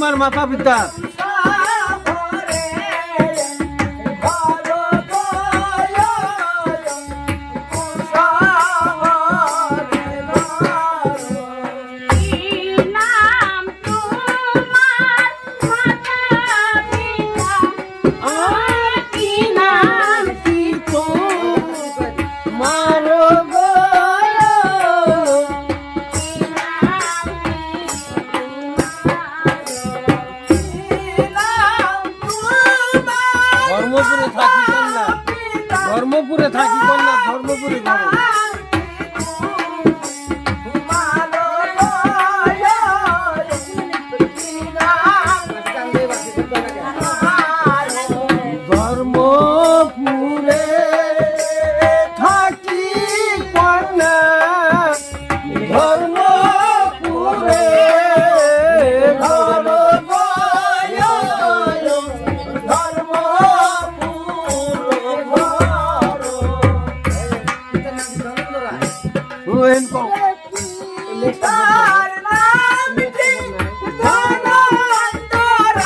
তোমার মাতা পিতা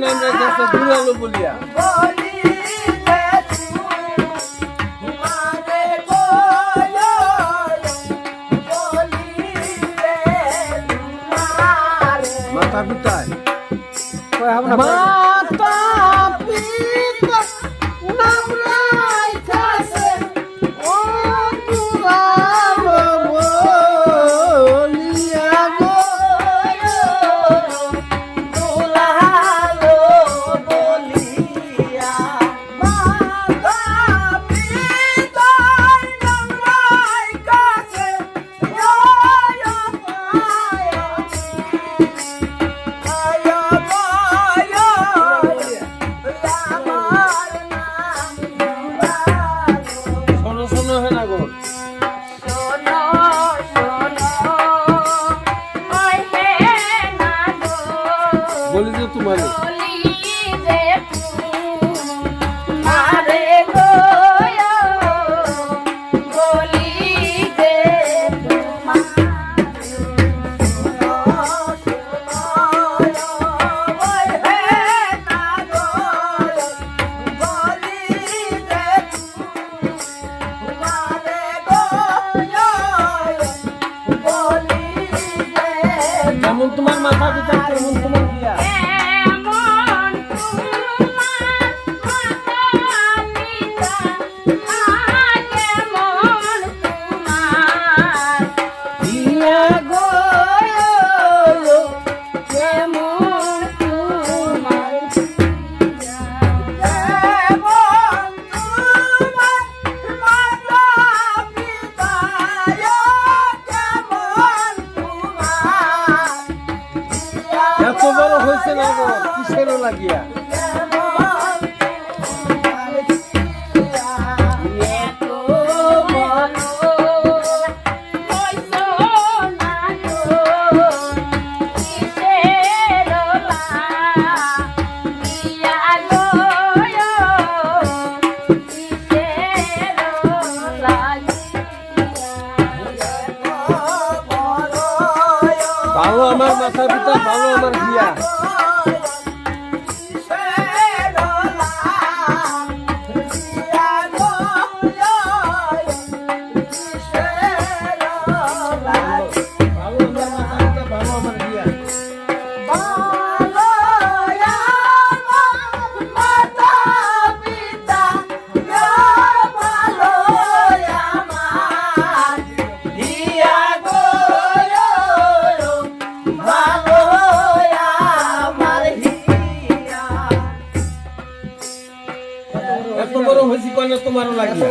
নাম রেখেছে দুলালো বলিয়া মাতা পিতা নাম রাইখাছে কিসের লাগিয়া? ভালো আমার মাথা পিতা ভালো আমার বিয়া তোমারও লাগিয়া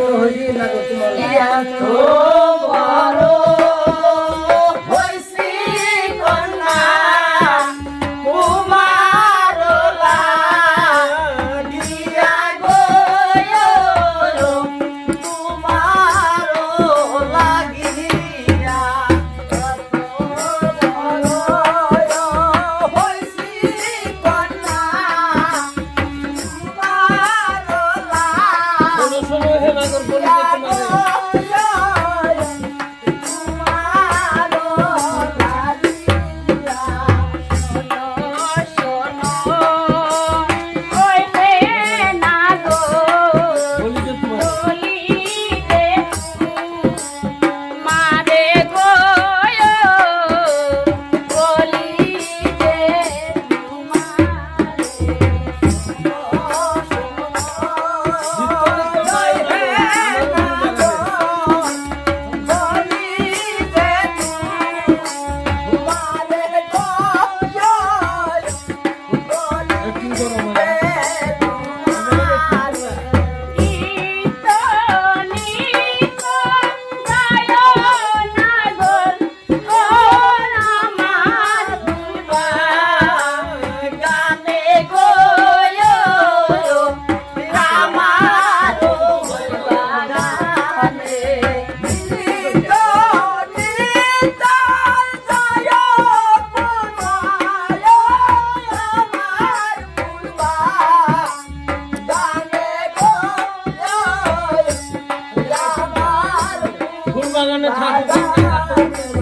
বাগানে থাকো